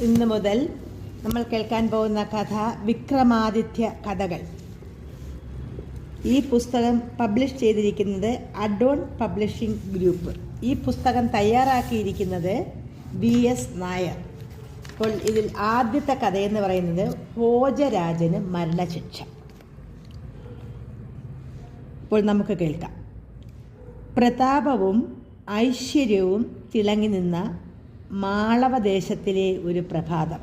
ഇന്ന് മുതൽ നമ്മൾ കേൾക്കാൻ പോകുന്ന കഥ വിക്രമാദിത്യ കഥകൾ. ഈ പുസ്തകം പബ്ലിഷ് ചെയ്തിരിക്കുന്നത് അഡോൺ പബ്ലിഷിംഗ് ഗ്രൂപ്പ് ഈ പുസ്തകം തയ്യാറാക്കിയിരിക്കുന്നത് വി എസ് നായർ. അപ്പോൾ ഇതിൽ ആദ്യത്തെ കഥയെന്ന് പറയുന്നത് ഭോജരാജന് മരണശിക്ഷ. ഇപ്പോൾ നമുക്ക് കേൾക്കാം. പ്രതാപവും ഐശ്വര്യവും തിളങ്ങി നിന്ന മാളവദേശത്തിലെ ഒരു പ്രഭാതം.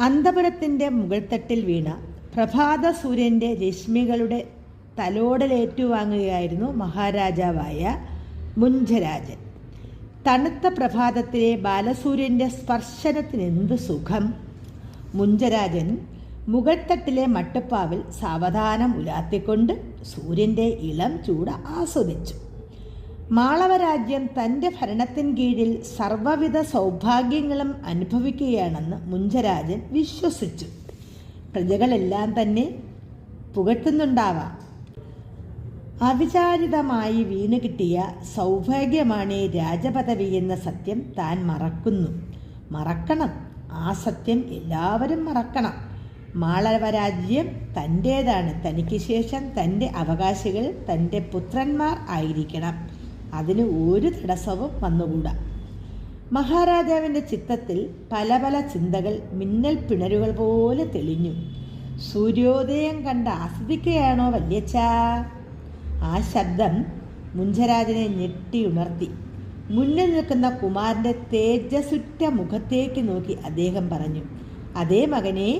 അന്തപുരത്തിന്റെ മുകൾത്തട്ടിൽ വീണ പ്രഭാത സൂര്യന്റെ രശ്മികളുടെ തലോടലേറ്റുവാങ്ങുകയായിരുന്നു മഹാരാജാവായ മുഞ്ചരാജൻ. തണുത്ത പ്രഭാതത്തിലെ ബാലസൂര്യന്റെ സ്പർശനത്തിന് എന്ത് സുഖം? മുഞ്ചരാജൻ മുകൾത്തട്ടിലെ മട്ടുപ്പാവിൽ സാവധാനം ഉലാത്തിക്കൊണ്ട് സൂര്യന്റെ ഇളം ചൂട് ആസ്വദിച്ചു. മാളവരാജ്യം തന്റെ ഭരണത്തിൻ കീഴിൽ സർവവിധ സൗഭാഗ്യങ്ങളും അനുഭവിക്കുകയാണെന്ന് മുഞ്ചരാജൻ വിശ്വസിച്ചു. പ്രജകളെല്ലാം തന്നെ പുകഴ്ത്തുന്നുണ്ടാവാം. അവിചാരിതമായി വീണ് കിട്ടിയ സൗഭാഗ്യമാണ് രാജപദവി എന്ന സത്യം താൻ മറക്കുന്നു. മറക്കണം. ആ സത്യം എല്ലാവരും മറക്കണം. മാളവരാജ്യം തന്റേതാണ് തനിക്ക് ശേഷം തന്റെ അവകാശികൾ തന്റെ പുത്രന്മാർ ആയിരിക്കണം. അതിന് ഒരു തടസ്സവും വന്നുകൂടാ. മഹാരാജാവിന്റെ ചിത്തത്തിൽ പല പല ചിന്തകൾ മിന്നൽ പിണരുകൾ പോലെ തെളിഞ്ഞു. സൂര്യോദയം കണ്ട് ആസ്വദിക്കുകയാണോ വല്യച്ഛ? ആ ശബ്ദം മുഞ്ചരാജനെ ഞെട്ടി ഉണർത്തി മുന്നിൽ നിൽക്കുന്ന കുമാരന്റെ തേജസുറ്റ മുഖത്തേക്ക് നോക്കി അദ്ദേഹം പറഞ്ഞു അതേ മകനെ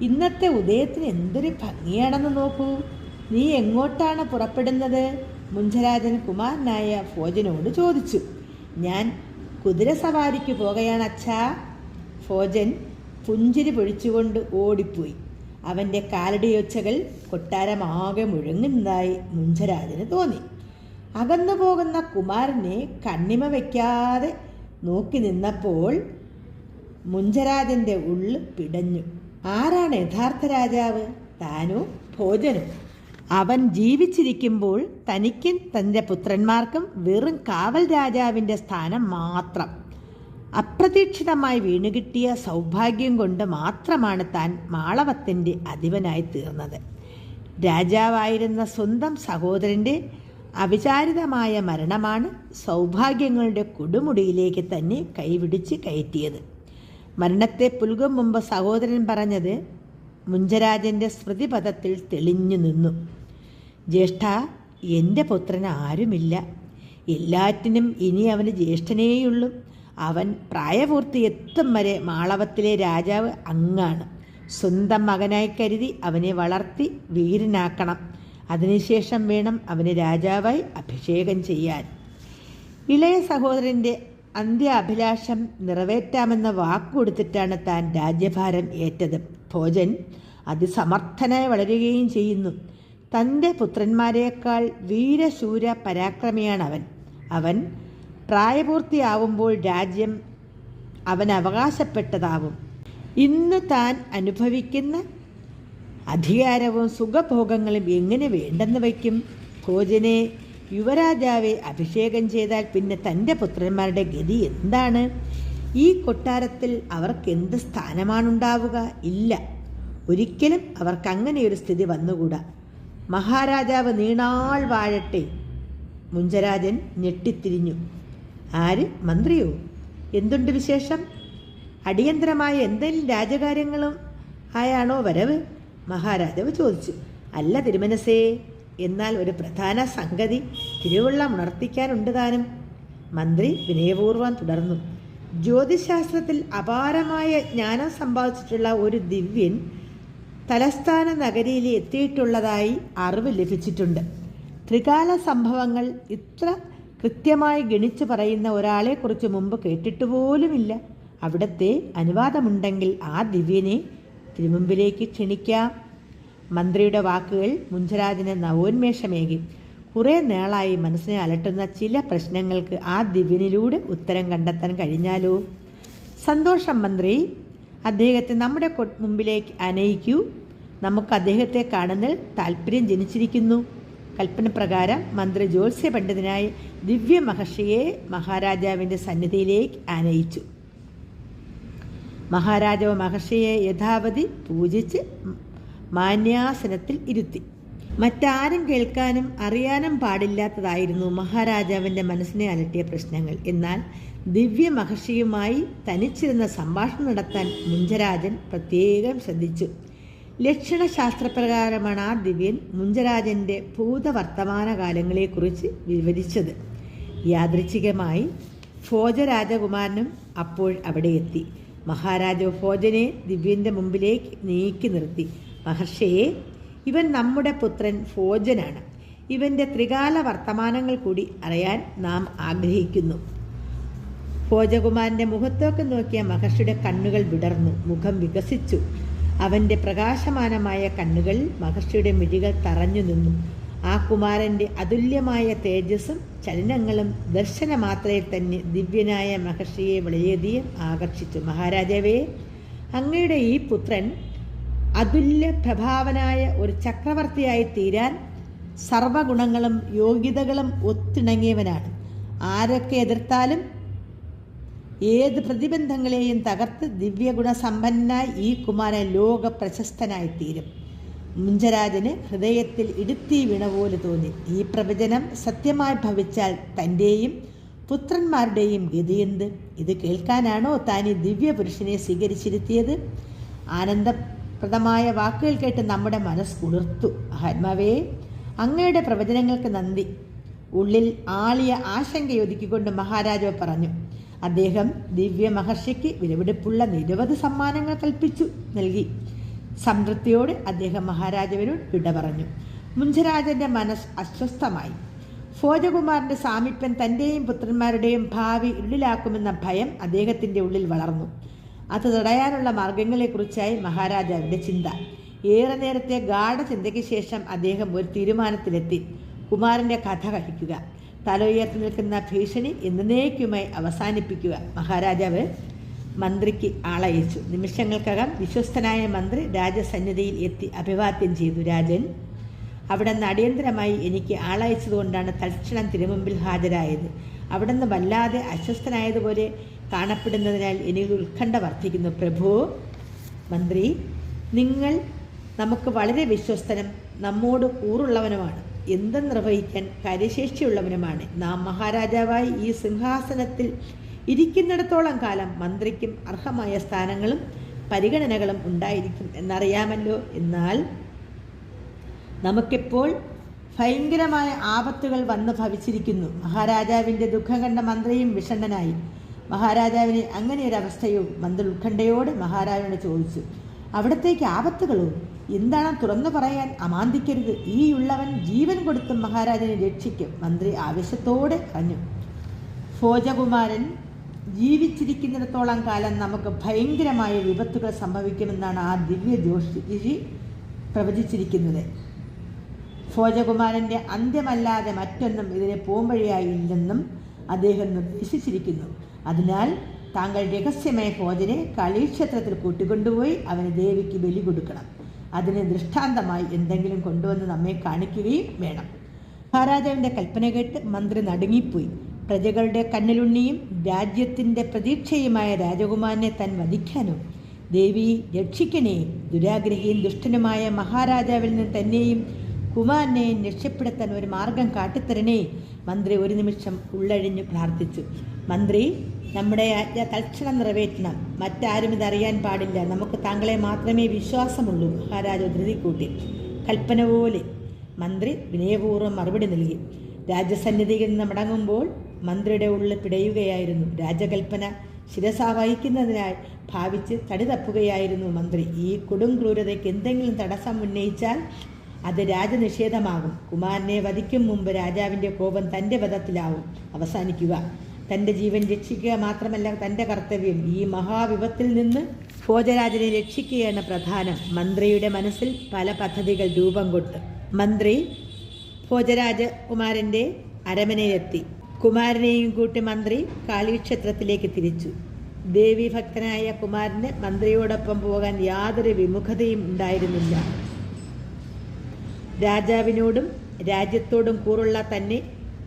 ഇന്നത്തെ ഉദയത്തിന് എന്തൊരു ഭംഗിയാണെന്ന് നോക്കൂ. നീ എങ്ങോട്ടാണ് പുറപ്പെടുന്നത്? മുഞ്ചരാജൻ കുമാരനായ ഫോജനോട് ചോദിച്ചു. ഞാൻ കുതിര സവാരിക്ക് പോകുകയാണ് അച്ഛാ. ഫോജൻ പുഞ്ചിരി പൊഴിച്ചുകൊണ്ട് ഓടിപ്പോയി. അവന്റെ കാലടിയൊച്ചകൾ കൊട്ടാരമാകെ മുഴങ്ങുന്നതായി മുഞ്ചരാജന് തോന്നി. അകന്നു പോകുന്ന കുമാരനെ കണ്ണിമ വയ്ക്കാതെ നോക്കി നിന്നപ്പോൾ മുഞ്ചരാജന്റെ ഉള്ളു പിടഞ്ഞു. ആരാണ് യഥാർത്ഥ രാജാവ്? താനോ ഭോജനും അവൻ ജീവിച്ചിരിക്കുമ്പോൾ തനിക്കും തന്റെ പുത്രന്മാർക്കും വെറും കാവൽ രാജാവിന്റെ സ്ഥാനം മാത്രം. അപ്രതീക്ഷിതമായി വീണുകിട്ടിയ സൗഭാഗ്യം കൊണ്ട് മാത്രമാണ് താൻ മാളവത്തിന്റെ അധിപനായി തീർന്നത്. രാജാവായിരുന്ന സ്വന്തം സഹോദരന്റെ അവിചാരിതമായ മരണമാണ് സൗഭാഗ്യങ്ങളുടെ കൊടുമുടിയിലേക്ക് തന്നെ കൈവിടിച്ച് കയറ്റിയത്. മരണത്തെ പുൽകും മുമ്പ് സഹോദരൻ പറഞ്ഞത് മുഞ്ചരാജന്റെ സ്മൃതിപഥത്തിൽ തെളിഞ്ഞു നിന്നു. ജ്യേഷ്ഠ എന്റെ പുത്രന് ആരുമില്ല. എല്ലാറ്റിനും ഇനി അവന് ജ്യേഷ്ഠനേയുള്ളൂ. അവൻ പ്രായപൂർത്തി എത്തും വരെ മാളവത്തിലെ രാജാവ് അങ്ങാണ്. സ്വന്തം മകനായി കരുതി അവനെ വളർത്തി വീരനാക്കണം. അതിനുശേഷം വേണം അവന് രാജാവായി അഭിഷേകം ചെയ്യാൻ. ഇളയ സഹോദരന്റെ അന്ത്യ അഭിലാഷം നിറവേറ്റാമെന്ന വാക്കുകൊടുത്തിട്ടാണ് താൻ രാജ്യഭാരം ഏറ്റത്. ഭോജൻ അതിസമർത്ഥനായി വളരുകയും ചെയ്യുന്നു. തന്റെ പുത്രന്മാരെക്കാൾ വീരശൂര പരാക്രമിയാണ് അവൻ പ്രായപൂർത്തിയാവുമ്പോൾ രാജ്യം അവൻ അവകാശപ്പെട്ടതാവും. ഇന്ന് താൻ അനുഭവിക്കുന്ന അധികാരവും സുഖഭോഗങ്ങളും എങ്ങനെ വേണ്ടെന്ന് വയ്ക്കും? ഭോജനെ യുവരാജാവെ അഭിഷേകം ചെയ്താൽ പിന്നെ തന്റെ പുത്രന്മാരുടെ ഗതി എന്താണ്? ഈ കൊട്ടാരത്തിൽ അവർക്ക് എന്ത് സ്ഥാനമാണുണ്ടാവുക? ഇല്ല. ഒരിക്കലും അവർക്ക് അങ്ങനെ ഒരു സ്ഥിതി വന്നുകൂടാ. മഹാരാജാവ് നീണാൾ വാഴട്ടെ. മുഞ്ചരാജൻ ഞെട്ടിത്തിരിഞ്ഞു. ആര്? മന്ത്രിയോ? എന്തുണ്ട് വിശേഷം? അടിയന്തരമായ എന്തെങ്കിലും രാജകാര്യങ്ങളും ആയാണോ വരവ്? മഹാരാജാവ് ചോദിച്ചു. അല്ല തിരുമനസേ എന്നാൽ ഒരു പ്രധാന സംഗതി തിരുവള്ളം ഉണർത്തിക്കാനുണ്ട് താനും. മന്ത്രി വിനയപൂർവം തുടർന്നു. ജ്യോതിശാസ്ത്രത്തിൽ അപാരമായ ജ്ഞാനം സമ്പാദിച്ചിട്ടുള്ള ഒരു ദിവ്യൻ തലസ്ഥാന നഗരിയിൽ എത്തിയിട്ടുള്ളതായി അറിവ് ലഭിച്ചിട്ടുണ്ട്. ത്രികാല സംഭവങ്ങൾ ഇത്ര കൃത്യമായി ഗണിച്ചു പറയുന്ന ഒരാളെക്കുറിച്ച് മുമ്പ് കേട്ടിട്ട് പോലുമില്ല. അവിടത്തെ അനുവാദമുണ്ടെങ്കിൽ ആ ദിവ്യനെ തിരുമുമ്പിലേക്ക് ക്ഷണിക്കാം. മന്ത്രിയുടെ വാക്കുകൾ മുഞ്ചരാജിന് നവോന്മേഷമേകി. കുറേ നാളായി മനസ്സിനെ അലട്ടുന്ന ചില പ്രശ്നങ്ങൾക്ക് ആ ദിവ്യനിലൂടെ ഉത്തരം കണ്ടെത്താൻ കഴിഞ്ഞാലോ? സന്തോഷം മന്ത്രി. അദ്ദേഹത്തെ നമ്മുടെ മുമ്പിലേക്ക് അനയിക്കൂ. നമുക്ക് അദ്ദേഹത്തെ കാണുന്നതിൽ താല്പര്യം ജനിച്ചിരിക്കുന്നു. കൽപ്പന പ്രകാരം മന്ത്രി ജ്യോത്സ്യ പണ്ഡിതനായി ദിവ്യ മഹർഷിയെ മഹാരാജാവിന്റെ സന്നിധിയിലേക്ക് ആനയിച്ചു മഹാരാജാവ് മഹർഷിയെ യഥാവധി പൂജിച്ച് മാന്യാസനത്തിൽ ഇരുത്തി. മറ്റാരും കേൾക്കാനും അറിയാനും പാടില്ലാത്തതായിരുന്നു മഹാരാജാവിന്റെ മനസ്സിനെ അലട്ടിയ പ്രശ്നങ്ങൾ. എന്നാൽ ദിവ്യ മഹർഷിയുമായി തനിച്ചിരുന്ന സംഭാഷണം നടത്താൻ മുഞ്ചരാജൻ പ്രത്യേകം ശ്രദ്ധിച്ചു. ലക്ഷണശാസ്ത്രപ്രകാരമാണ് ആ ദിവ്യൻ മുഞ്ചരാജന്റെ ഭൂതവർത്തമാനകാലങ്ങളെക്കുറിച്ച് വിവരിച്ചത്. യാദൃച്ഛികമായി ഭോജരാജകുമാരനും അപ്പോൾ അവിടെ എത്തി. മഹാരാജാവ് ഭോജനെ ദിവ്യന്റെ മുമ്പിലേക്ക് നീക്കി നിർത്തി. മഹർഷിയെ ഇവൻ നമ്മുടെ പുത്രൻ ഭോജനാണ്. ഇവന്റെ ത്രികാല വർത്തമാനങ്ങൾ കൂടി അറിയാൻ നാം ആഗ്രഹിക്കുന്നു. ഭോജകുമാരന്റെ മുഖത്തേക്ക് നോക്കിയ മഹർഷിയുടെ കണ്ണുകൾ വിടർന്നു. മുഖം വികസിച്ചു. അവന്റെ പ്രകാശമാനമായ കണ്ണുകൾ മഹർഷിയുടെ മിഴികൾ തറഞ്ഞു നിന്നു. ആ കുമാരന്റെ അതുല്യമായ തേജസ്സും ചലനങ്ങളും ദർശനമാത്രയിൽ തന്നെ ദിവ്യനായ മഹർഷിയെ വളരെയധികം ആകർഷിച്ചു. മഹാരാജാവേ അങ്ങയുടെ ഈ പുത്രൻ അതുല്യ പ്രഭാവനായ ഒരു ചക്രവർത്തിയായി തീരാൻ സർവഗുണങ്ങളും യോഗ്യതകളും ഒത്തിണങ്ങിയവനാണ്. ആരൊക്കെ എതിർത്താലും ഏത് പ്രതിബന്ധങ്ങളെയും തകർത്ത് ദിവ്യഗുണസമ്പന്നായി ഈ കുമാരൻ ലോക പ്രശസ്തനായി തീരും മുഞ്ചരാജന് ഹൃദയത്തിൽ ഇടുത്തി വീണ പോലെ തോന്നി. ഈ പ്രവചനം സത്യമായി ഭവിച്ചാൽ തന്റെയും പുത്രന്മാരുടെയും ഗതിയെന്ത് ഇത് കേൾക്കാനാണോ താൻ ഈ ദിവ്യപുരുഷനെ സ്വീകരിച്ചിരുത്തിയത്? ആനന്ദപ്രദമായ വാക്കുകൾ കേട്ട് നമ്മുടെ മനസ്സ് കുളിർത്തു. ആത്മാവേ അങ്ങയുടെ പ്രവചനങ്ങൾക്ക് നന്ദി. ഉള്ളിൽ ആളിയ ആശങ്കയൊതുക്കിക്കൊണ്ട് മഹാരാജാവ് പറഞ്ഞു അദ്ദേഹം ദിവ്യ മഹർഷിക്ക് വിലപിടിപ്പുള്ള നിരവധി സമ്മാനങ്ങൾ കൽപ്പിച്ചു നൽകി. സംതൃപ്തിയോടെ അദ്ദേഹം മഹാരാജാവിനോട് വിട പറഞ്ഞു. മുഞ്ചരാജന്റെ മനസ്സ് അസ്വസ്ഥമായി. ഫോജകുമാറിന്റെ സാമീപ്യം തന്റെയും പുത്രന്മാരുടെയും ഭാവി ഉള്ളിലാക്കുമെന്ന ഭയം അദ്ദേഹത്തിന്റെ ഉള്ളിൽ വളർന്നു. അത് തടയാനുള്ള മാർഗങ്ങളെക്കുറിച്ചായി മഹാരാജാവിന്റെ ചിന്ത. ഏറെ നേരത്തെ ഗാഠചിന്തയ്ക്ക് ശേഷം അദ്ദേഹം ഒരു തീരുമാനത്തിലെത്തി. കുമാരന്റെ കഥ കഴിക്കുക. തല ഉയർത്തി നിൽക്കുന്ന ഭീഷണി എന്നേക്കുമായി അവസാനിപ്പിക്കുക. മഹാരാജാവ് മന്ത്രിക്ക് ആളയച്ചു. നിമിഷങ്ങൾക്കകം വിശ്വസ്തനായ മന്ത്രി രാജസന്നിധിയിൽ എത്തി അഭിവാദ്യം ചെയ്തു. രാജൻ അവിടെ നിന്ന് അടിയന്തരമായി എനിക്ക് ആളയച്ചതുകൊണ്ടാണ് തൽക്ഷണം തിരുമുമ്പിൽ ഹാജരായത്. അവിടെ നിന്ന് വല്ലാതെ അസ്വസ്ഥനായതുപോലെ കാണപ്പെടുന്നതിനാൽ എനിക്ക് ഉത്കണ്ഠ വർദ്ധിക്കുന്നു. പ്രഭു മന്ത്രി നിങ്ങൾ നമുക്ക് വളരെ വിശ്വസ്തനും നമ്മോട് കൂറുള്ളവനുമാണ്. എന്തും നിർവഹിക്കാൻ കാര്യശേഷിയുള്ളവനുമാണ്. നാം മഹാരാജാവായി ഈ സിംഹാസനത്തിൽ ഇരിക്കുന്നിടത്തോളം കാലം മന്ത്രിക്കും അർഹമായ സ്ഥാനങ്ങളും പരിഗണനകളും ഉണ്ടായിരിക്കും എന്നറിയാമല്ലോ. എന്നാൽ നമുക്കിപ്പോൾ ഭയങ്കരമായ ആപത്തുകൾ വന്ന് ഭവിച്ചിരിക്കുന്നു. മഹാരാജാവിന്റെ ദുഃഖം കണ്ട മന്ത്രിയും വിഷണ്ണനായി. മഹാരാജാവിന് അങ്ങനെ ഒരു അവസ്ഥയോ മന്ത്രി ഉത്കണ്ഠയോട് മഹാരാജാവിനോട് ചോദിച്ചു. അവിടത്തേക്ക് ആപത്തുകളോ? എന്താണ് തുറന്നു പറയാൻ അമാന്തിക്കരുത്? ഈ ഉള്ളവൻ ജീവൻ കൊടുത്തും മഹാരാജനെ രക്ഷിക്കും. മന്ത്രി ആവേശത്തോടെ കഞ്ഞു. ഭോജകുമാരൻ ജീവിച്ചിരിക്കുന്നിടത്തോളം കാലം നമുക്ക് ഭയങ്കരമായ വിപത്തുകൾ സംഭവിക്കുമെന്നാണ് ആ ദിവ്യ ജോഷി പ്രവചിച്ചിരിക്കുന്നത്. ഭോജകുമാരന്റെ അന്ത്യമല്ലാതെ മറ്റൊന്നും ഇതിനെ പോംവഴിയായില്ലെന്നും അദ്ദേഹം നിർദ്ദേശിച്ചിരിക്കുന്നു. അതിനാൽ താങ്കൾ രഹസ്യമായ ഭോജനെ കളീക്ഷേത്രത്തിൽ കൂട്ടിക്കൊണ്ടുപോയി അവന് ദേവിക്ക് ബലി കൊടുക്കണം. അതിന് ദൃഷ്ടാന്തമായി എന്തെങ്കിലും കൊണ്ടുവന്ന് നമ്മെ കാണിക്കുകയും വേണം. മഹാരാജാവിന്റെ കൽപ്പന കേട്ട് മന്ത്രി നടുങ്ങിപ്പോയി. പ്രജകളുടെ കണ്ണിലുണ്ണിയും രാജ്യത്തിന്റെ പ്രതീക്ഷയുമായ രാജകുമാരനെ താൻ വധിക്കാനോ? ദേവി രക്ഷിക്കണേ. ദുരാഗ്രഹിയും ദുഷ്ടനുമായ മഹാരാജാവിൽ നിന്ന് തന്നെയും കുമാരനെയും രക്ഷപ്പെടുത്താൻ ഒരു മാർഗം കാട്ടിത്തരണേ. മന്ത്രി ഒരു നിമിഷം ഉള്ളഴിഞ്ഞു പ്രാർത്ഥിച്ചു. മന്ത്രി നമ്മുടെ ആജ്ഞ തൽക്ഷണം നിറവേറ്റണം. മറ്റാരും ഇതറിയാൻ പാടില്ല. നമുക്ക് താങ്കളെ മാത്രമേ വിശ്വാസമുള്ളൂ. മഹാരാജ ധൃതി കൂട്ടി കൽപ്പന പോലെ മന്ത്രി വിനയപൂർവം മറുപടി നൽകി. രാജസന്നിധിയിൽ നിന്ന് മടങ്ങുമ്പോൾ മന്ത്രിയുടെ ഉള്ളിൽ പിടയുകയായിരുന്നു. രാജകൽപ്പന ശിരസ വഹിക്കുന്നതിനായി ഭാവിച്ച് തടി തപ്പുകയായിരുന്നു മന്ത്രി. ഈ കൊടും ക്രൂരതയ്ക്ക് എന്തെങ്കിലും തടസ്സം ഉന്നയിച്ചാൽ അത് രാജനിഷേധമാകും. കുമാരനെ വധിക്കും മുമ്പ് രാജാവിന്റെ കോപം തന്റെ വധത്തിലാവും. അവസാനിക്കുക. തന്റെ ജീവൻ രക്ഷിക്കുക മാത്രമല്ല തന്റെ കർത്തവ്യം ഈ മഹാവിപത്തിൽ നിന്ന് ഭോജരാജനെ രക്ഷിക്കുകയാണ് പ്രധാനം. മന്ത്രിയുടെ മനസ്സിൽ പല പദ്ധതികൾ രൂപം കൊണ്ടു മന്ത്രി ഭോജരാജകുമാരന്റെ അരമനയിലെത്തി. കുമാരനെയും കൂട്ടി മന്ത്രി കാളിക്ഷേത്രത്തിലേക്ക് തിരിച്ചു. ദേവി ഭക്തനായ കുമാരന് മന്ത്രിയോടൊപ്പം പോകാൻ യാതൊരു വിമുഖതയും ഉണ്ടായിരുന്നില്ല. രാജാവിനോടും രാജ്യത്തോടും കൂറുള്ള തന്നെ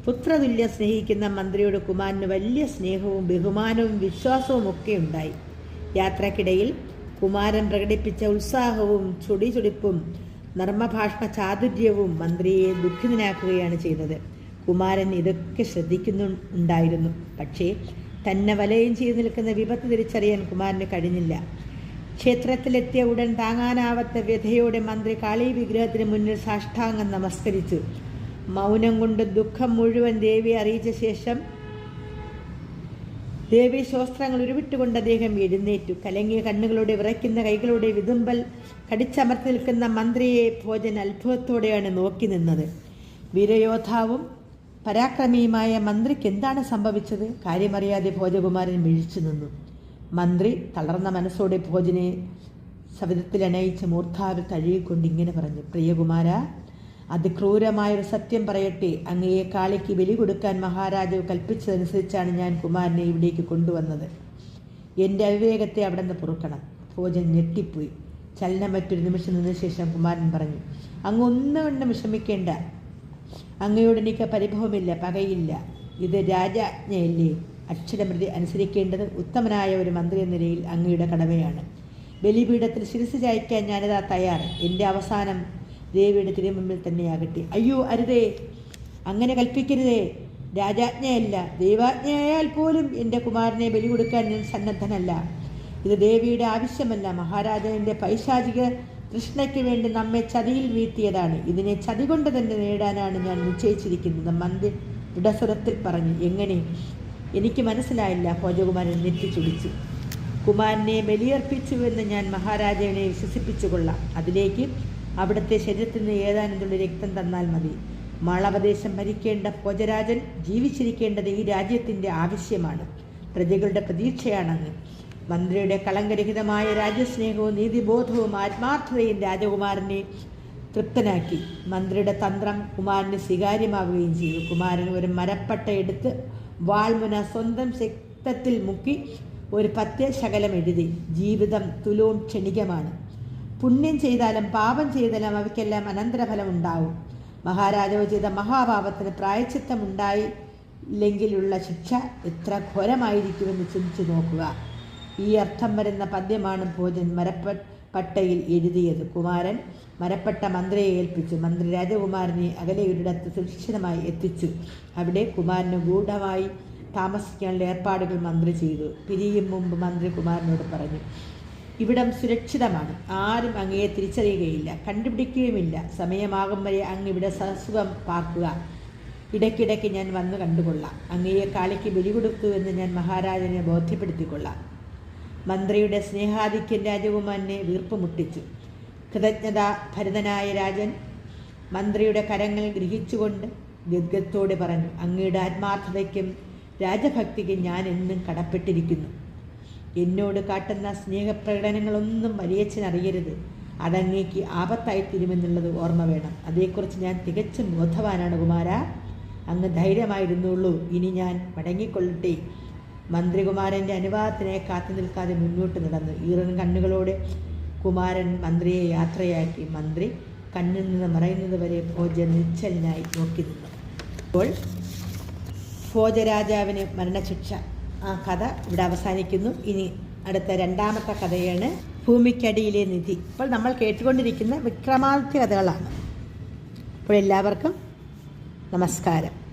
പുത്രതുല്യം സ്നേഹിക്കുന്ന മന്ത്രിയുടെ കുമാരന് വലിയ സ്നേഹവും ബഹുമാനവും വിശ്വാസവും ഒക്കെ ഉണ്ടായി. യാത്രക്കിടയിൽ കുമാരൻ പ്രകടിപ്പിച്ച ഉത്സാഹവും ചുടിചുടിപ്പും നർമ്മഭാഷണ ചാതുര്യവും മന്ത്രിയെ ദുഃഖിതനാക്കുകയാണ് ചെയ്തത്. കുമാരൻ ഇതൊക്കെ ശ്രദ്ധിക്കുന്നുണ്ടായിരുന്നു പക്ഷേ തന്നെ വലയം ചെയ്തു നിൽക്കുന്ന വിപത്ത് തിരിച്ചറിയാൻ കുമാരന് കഴിഞ്ഞില്ല. ക്ഷേത്രത്തിലെത്തിയ ഉടൻ താങ്ങാനാവാത്ത വ്യഥയോടെ മന്ത്രി കാളി വിഗ്രഹത്തിന് മുന്നിൽ സാഷ്ടാംഗം നമസ്കരിച്ചു. മൗനം കൊണ്ട് ദുഃഖം മുഴുവൻ ദേവി അറിയിച്ച ശേഷം ദേവി ശോസ്ത്രങ്ങൾ ഉരുവിട്ടുകൊണ്ട് അദ്ദേഹം എഴുന്നേറ്റു. കലങ്ങിയ കണ്ണുകളോടെ വിറയ്ക്കുന്ന കൈകളോടെ വിതുമ്പൽ കടിച്ചമർത്തി നിൽക്കുന്ന മന്ത്രിയെ ഭോജൻ അത്ഭുതത്തോടെയാണ് നോക്കി നിന്നത്. വീരയോദ്ധാവും പരാക്രമിയുമായ മന്ത്രിക്ക് എന്താണ് സംഭവിച്ചത്? കാര്യമറിയാതെ ഭോജകുമാരൻ മിഴിച്ചു നിന്നു. മന്ത്രി തളർന്ന മനസ്സോടെ ഭോജനെ സവിധത്തിലണയിച്ച് മൂർധാവിൽ തഴുകിക്കൊണ്ട് ഇങ്ങനെ പറഞ്ഞു. പ്രിയകുമാര അതിക്രൂരമായൊരു സത്യം പറയട്ടെ. അങ്ങയെ കാളിക്ക് ബലി കൊടുക്കാൻ മഹാരാജാവ് കൽപ്പിച്ചതനുസരിച്ചാണ് ഞാൻ കുമാരനെ ഇവിടേക്ക് കൊണ്ടുവന്നത്. എന്റെ അവിവേകത്തെ അവിടെ നിന്ന് പൊറുക്കണം. ഭോജൻ ഞെട്ടിപ്പോയി. ചലനം മറ്റൊരു നിമിഷം നിന്ന ശേഷം കുമാരൻ പറഞ്ഞു അങ്ങ് ഒന്നുകൊണ്ടും വിഷമിക്കേണ്ട. അങ്ങയോട് എനിക്ക് പരിഭവമില്ല പകയില്ല. ഇത് രാജാജ്ഞയല്ലേ? അക്ഷരമൃതി അനുസരിക്കേണ്ടത് ഉത്തമനായ ഒരു മന്ത്രി എന്ന നിലയിൽ അങ്ങയുടെ കടമയാണ്. ബലിപീഠത്തിൽ ശിരസ് ചായ്ക്കാൻ ഞാനിതാ തയ്യാർ എന്റെ അവസാനം ദേവിയുടെ തിരുമുമ്പിൽ തന്നെയാകട്ടെ. അയ്യോ അരുതേ. അങ്ങനെ കൽപ്പിക്കരുതേ. രാജാജ്ഞയല്ല. ദൈവാജ്ഞയായാൽ പോലും എന്റെ കുമാരനെ ബലി കൊടുക്കാൻ ഞാൻ സന്നദ്ധനല്ല. ഇത് ദേവിയുടെ ആവശ്യമല്ല. മഹാരാജാവിന്റെ പൈശാചിക കൃഷ്ണയ്ക്ക് വേണ്ടി നമ്മെ ചതിയിൽ വീഴ്ത്തിയതാണ്. ഇതിനെ ചതി കൊണ്ട് തന്നെ നേടാനാണ് ഞാൻ നിശ്ചയിച്ചിരിക്കുന്നത്. മന്ത്രി ദൃഢസ്വരത്തിൽ പറഞ്ഞു എങ്ങനെ? എനിക്ക് മനസ്സിലായില്ല. ഭോജകുമാരൻ നെറ്റിച്ചുടിച്ചു കുമാരനെ ബലിയർപ്പിച്ചുവെന്ന് ഞാൻ മഹാരാജാവിനെ വിശ്വസിപ്പിച്ചു കൊള്ളാം. അതിലേക്ക് അവിടുത്തെ ശരീരത്തിൽ നിന്ന് ഏതാനും തുള്ളി രക്തം തന്നാൽ മതി. മാളവദേശം ഭരിക്കേണ്ട ഭോജരാജൻ ജീവിച്ചിരിക്കേണ്ടത് ഈ രാജ്യത്തിന്റെ ആവശ്യമാണ്. പ്രജകളുടെ പ്രതീക്ഷയാണെന്ന് മന്ത്രിയുടെ കളങ്കരഹിതമായ രാജ്യസ്നേഹവും നീതിബോധവും ആത്മാർത്ഥതയും രാജകുമാരനെ തൃപ്തനാക്കി. മന്ത്രിയുടെ തന്ത്രം കുമാരന് സ്വീകാര്യമാവുകയും ചെയ്തു. കുമാരൻ ഒരു മരപ്പട്ട എടുത്ത് വാൾമുന സ്വന്തം ശക്തത്തിൽ മുക്കി ഒരു പത്യശകലം എഴുതി. ജീവിതം തുലോം ക്ഷണികമാണ്. പുണ്യം ചെയ്താലും പാപം ചെയ്താലും അവയ്ക്കെല്ലാം അനന്തരഫലം ഉണ്ടാവും മഹാരാജാവ് ചെയ്ത മഹാപാപത്തിന് പ്രായച്ചിത്തമുണ്ടായില്ലെങ്കിലുള്ള ശിക്ഷ എത്ര ഘോരമായിരിക്കുമെന്ന് ചിന്തിച്ചു നോക്കുക. ഈ അർത്ഥം വരുന്ന പദ്യമാണ് ഭോജൻ മരപ്പ പട്ടയിൽ എഴുതിയത്. കുമാരൻ മരപ്പട്ട മന്ത്രിയെ ഏൽപ്പിച്ചു. മന്ത്രി രാജകുമാരനെ അകലെയൊരിടത്ത് സുരക്ഷിതമായി എത്തിച്ചു. അവിടെ കുമാരന് ഗൂഢമായി താമസിക്കാനുള്ള ഏർപ്പാടുകൾ മന്ത്രി ചെയ്തു. പിരിയും മുമ്പ് മന്ത്രി കുമാരനോട് പറഞ്ഞു ഇവിടം സുരക്ഷിതമാണ്. ആരും അങ്ങയെ തിരിച്ചറിയുകയില്ല. കണ്ടുപിടിക്കുകയുമില്ല. സമയമാകും വരെ അങ്ങ് ഇവിടെ സസുഖം പാർക്കുക. ഇടയ്ക്കിടയ്ക്ക് ഞാൻ വന്ന് കണ്ടുകൊള്ളാം. അങ്ങയെ കാളിക്ക് എന്ന് ഞാൻ മഹാരാജനെ ബോധ്യപ്പെടുത്തിക്കൊള്ളാം. മന്ത്രിയുടെ സ്നേഹാധിക്യൻ രാജകുമാരനെ വീർപ്പ് മുട്ടിച്ചു. കൃതജ്ഞത ഭരതനായ രാജൻ മന്ത്രിയുടെ കരങ്ങൾ ഗ്രഹിച്ചുകൊണ്ട് ഗദ്ഗത്തോടെ പറഞ്ഞു അങ്ങയുടെ ആത്മാർത്ഥതയ്ക്കും രാജഭക്തിക്കും ഞാൻ എന്നും കടപ്പെട്ടിരിക്കുന്നു. എന്നോട് കാട്ടുന്ന സ്നേഹപ്രകടനങ്ങളൊന്നും വലിയച്ഛനറിയരുത് അതങ്ങേക്ക് ആപത്തായിത്തീരുമെന്നുള്ളത് ഓർമ്മ വേണം. അതേക്കുറിച്ച് ഞാൻ തികച്ചും ബോധവാനാണ് കുമാര. അങ്ങ് ധൈര്യമായിരുന്നുള്ളൂ. ഇനി ഞാൻ മടങ്ങിക്കൊള്ളട്ടെ. മന്ത്രികുമാരന്റെ അനുവാദത്തിനെ കാത്തു നിൽക്കാതെ മുന്നോട്ട് നടന്നു. ഈറൻ കണ്ണുകളോടെ കുമാരൻ മന്ത്രിയെ യാത്രയാക്കി. മന്ത്രി കണ്ണിൽ നിന്ന് മറയുന്നത് വരെ ഭോജ നിശ്ചലനായി നോക്കി നിന്നു. അപ്പോൾ ഭോജരാജാവിന് മരണശിക്ഷ. ആ കഥ ഇവിടെ അവസാനിക്കുന്നു. ഇനി അടുത്ത രണ്ടാമത്തെ കഥയാണ് ഭൂമിക്കടിയിലെ നിധി. ഇപ്പോൾ നമ്മൾ കേട്ടുകൊണ്ടിരിക്കുന്ന വിക്രമാദിത്യ കഥകളാണ്. അപ്പോൾ എല്ലാവർക്കും നമസ്കാരം.